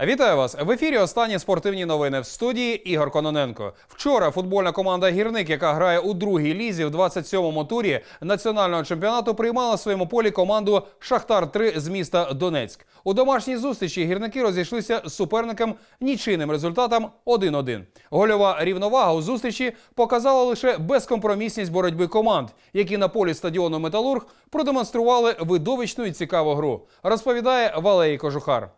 Вітаю вас в ефірі. Останні спортивні новини в студії Ігор Кононенко. Вчора футбольна команда Гірник, яка грає у другій лізі в 27-му турі національного чемпіонату, приймала на своєму полі команду Шахтар 3 з міста Донецьк. У домашній зустрічі гірники розійшлися з суперником нічийним результатом 1-1. Гольова рівновага у зустрічі показала лише безкомпромісність боротьби команд, які на полі стадіону Металург продемонстрували видовищну і цікаву гру. Розповідає Валерій Кожухар.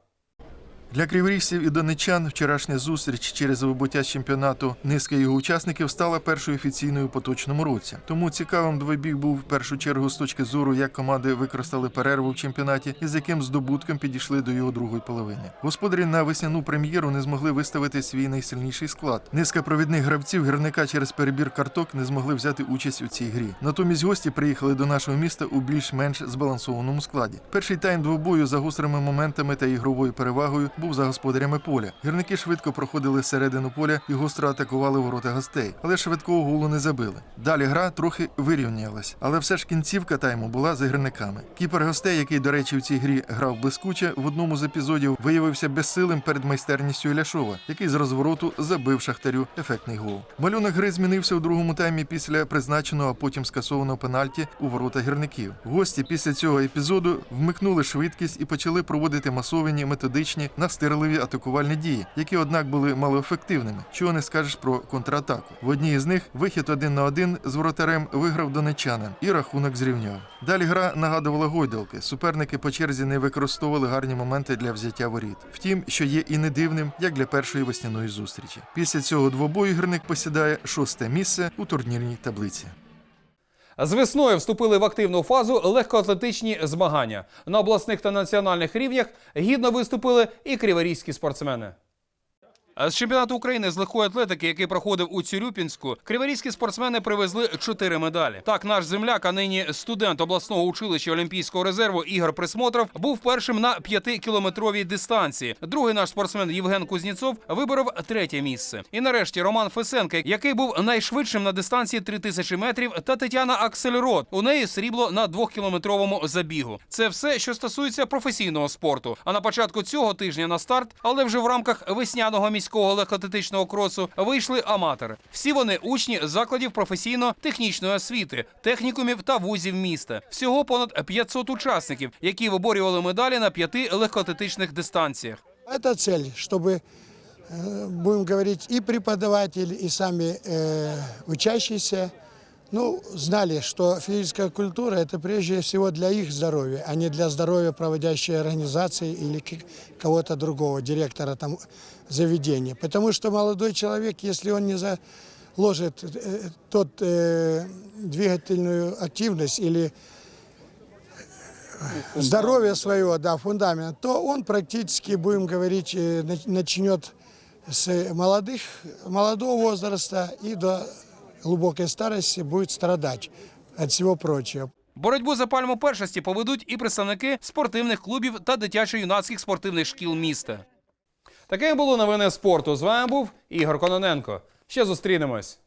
Для криворіжців і донечан вчорашня зустріч через вибуття з чемпіонату низка його учасників стала першою офіційною у поточному році. Тому цікавим двобіг був в першу чергу з точки зору, як команди використали перерву в чемпіонаті і з яким здобутком підійшли до його другої половини. Господарі на весняну прем'єру не змогли виставити свій найсильніший склад. Низка провідних гравців гірника через перебір карток не змогли взяти участь у цій грі. Натомість гості приїхали до нашого міста у більш-менш збалансованому складі. Перший тайм двобою за гострими моментами та ігровою перевагою був за господарями поля. Гірники швидко проходили середину поля і гостро атакували ворота гостей, але швидкого голу не забили. Далі гра трохи вирівнялась, але все ж кінцівка тайму була за гірниками. Кіпер гостей, який, до речі, в цій грі грав блискуче, в одному з епізодів виявився безсилим перед майстерністю Іляшова, який з розвороту забив шахтарю ефектний гол. Малюнок гри змінився у другому таймі після призначеного, а потім скасованого пенальті у ворота гірників. Гості після цього епізоду вмикнули швидкість і почали проводити масовані методичні настирливі атакувальні дії, які, однак, були малоефективними. Чого не скажеш про контратаку. В одній із них вихід один на один з воротарем виграв донечанин і рахунок зрівняв. Далі гра нагадувала гойдалки. Суперники по черзі не використовували гарні моменти для взяття воріт. Втім, що є і не дивним, як для першої весняної зустрічі. Після цього двобою гірник посідає шосте місце у турнірній таблиці. З весною вступили в активну фазу легкоатлетичні змагання. На обласних та національних рівнях гідно виступили і криворізькі спортсмени. З чемпіонату України з легкої атлетики, який проходив у Цюрюпінську, криворізькі спортсмени привезли чотири медалі. Так, наш земляк, а нині студент обласного училища Олімпійського резерву Ігор Присмотров, був першим на п'ятикілометровій дистанції. Другий наш спортсмен Євген Кузніцов виборов третє місце. І нарешті Роман Фесенко, який був найшвидшим на дистанції 3000 метрів, та Тетяна Аксельрод. У неї срібло на двохкілометровому забігу. Це все, що стосується професійного спорту. А на початку цього тижня на старт, але вже в рамках весняного міського легкоатлетичного кросу вийшли аматори. Всі вони учні закладів професійно-технічної освіти, технікумів та вузів міста. Всього понад 500 учасників, які виборювали медалі на п'яти легкоатлетичних дистанціях. Это цель, чтобы, э, будем говорить, и преподаватель, и сами э, учащиеся ну, знали, что физическая культура – это прежде всего для их здоровья, а не для здоровья проводящей организации или кого-то другого, директора там заведения. Потому что молодой человек, если он не заложит э, тот э, двигательную активность или здоровье своего, да, фундамент, то он практически, будем говорить, э, нач- начнет с молодых, молодого возраста и до глубокой старости будет страдать от всего прочего. Боротьбу за пальму першості поведуть і представники спортивних клубів та дитячо-юнацьких спортивних шкіл міста. Таке було новини спорту. З вами був Ігор Кононенко. Ще зустрінемось.